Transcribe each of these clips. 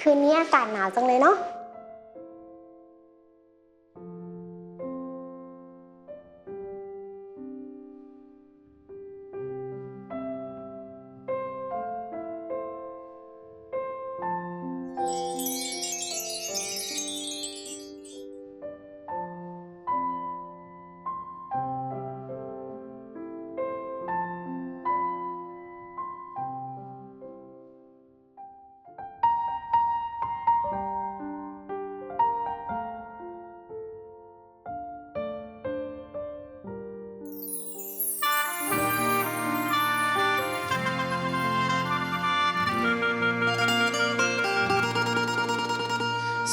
คืนนี้อากาศหนาวจังเลยเนาะ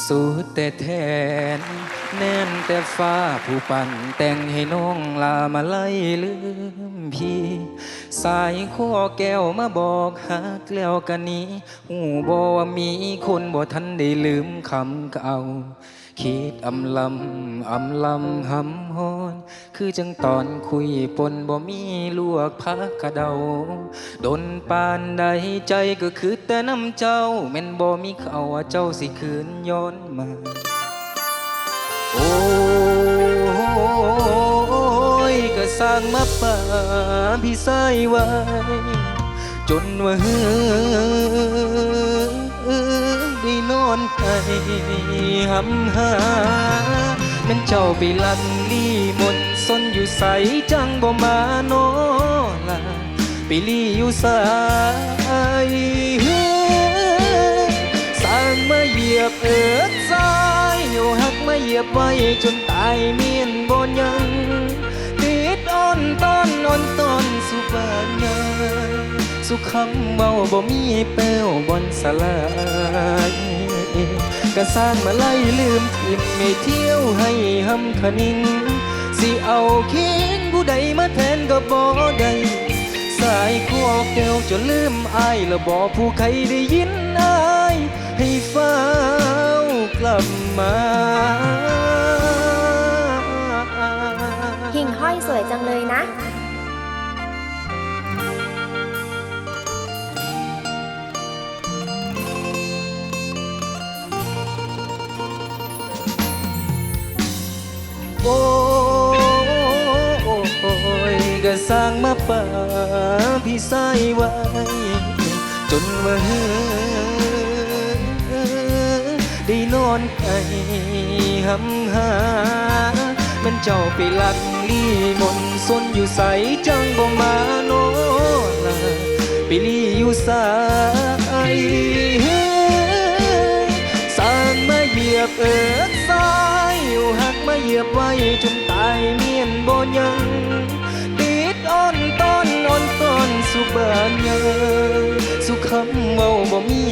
สูดแต่แทน แน่นแต่ฟ้าผู้ปั่นแต่งให้น้องลามาไล่ลืมพี่ สายข้อแก้วมาบอกหักแล้วกันนี้หูบอว่ามีคนบ่ทันได้ลืมคำเก่าคิดอำลำอำลำหำหอ คือจังตอนคุยปนบ่มีลวกพักกระเดาดนปานใดใจก็คือแต่น้ำเจ้าแม่นบ่มีเขาว่าเจ้าสิคืนย้อนมาโอ้ยก็สร้างมาป่าพี่ใส่ไว้จนว่าเฮ้อได้นอนไปหำหาแมันเจ้าไปลันลี่มน ใสจังบ่มาโนลาไปลีอยู่สายเฮ้อสร้างมาเหยียบเอิดทรายอยู่หักมาเหยียบไว้จนตายเมียนบ่ยังติดอ่อนตอนอ่อนตอนสุบานยาสุขคำเบาบ่มีเป้วบนสลายก็สร้างมาไล่ลืมทิมไม่เที่ยวให้หำคนิง สิเอาเคียงผู้ใดมาแทนก็บ่ได้สายขั้วแก้วจนลืมอายแล้วบอกผู้ใครได้ยินอายให้เฝ้ากลับมาหิ่งห้อยสวยจังเลยนะโอ้ ร้าพี่ใส่ไว้ จนว่าเฮ้อได้นอนไปหำหา มันเจ้าไปลักลี่มนต์ซนอยู่ใสจังบ่มาโนลาไปลี่อยู่สายสางมาเหยียบเอิ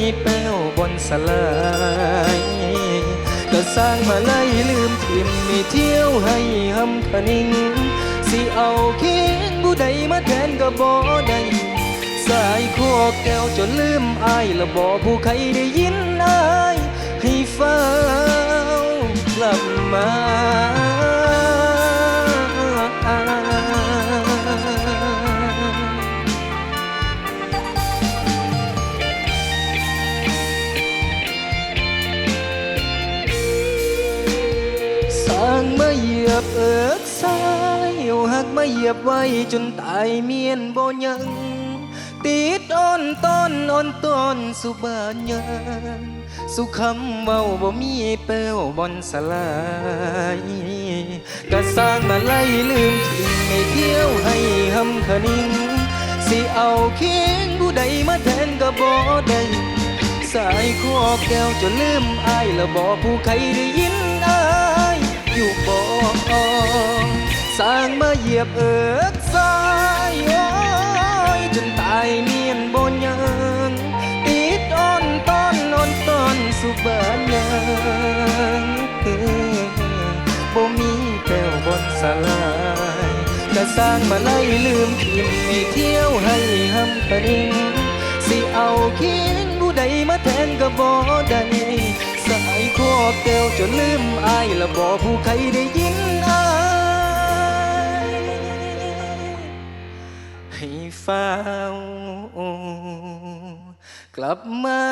มีแป้วบนสลายก็สร้างมาไล่ลืมทิมม่เที่ยวให้หำคนิงสิเอาเคียงผู้ใดมาแทนก็บ่ได้สายคอแก้วจนลืมอายและบอกผู้ใครได้ยินอายให้เฝ้ากลับมา สร้างมาเหยียบเอิกสายอยู่หักมาเหยียบไว้จนตายเมียนบ่ยัง ติดอ่อนตอนอ่อนตอนสุบานยังสุคำเว้าบ่มีเป้วบอนสลายก็สร้างมาไล่ลืมทิ้งไม่เที่ยวให้หำคนิงสิเอาเคียงผู้ใดมาแทนก็บ่ได้สายคอแก้วจนลืมอายล้วบอกผู้ใครได้ยิน อยู่บ่สร้างมาเหยียบเอิกสายโอ้ยจนตายเมียนบนยังติดอ่อนตอนนอนตอนสุบานยังบ่มีแป้วบนสลายก็สร้างมาไล่ลืมทิมให้เที่ยวให้หำคนิงสิเอาคียงผู้ใดมาแทนก็บ่ได้ สายคอแก้วจนลืมอายและบอกผู้ใครได้ยินอายให้เฝ้ากลับมา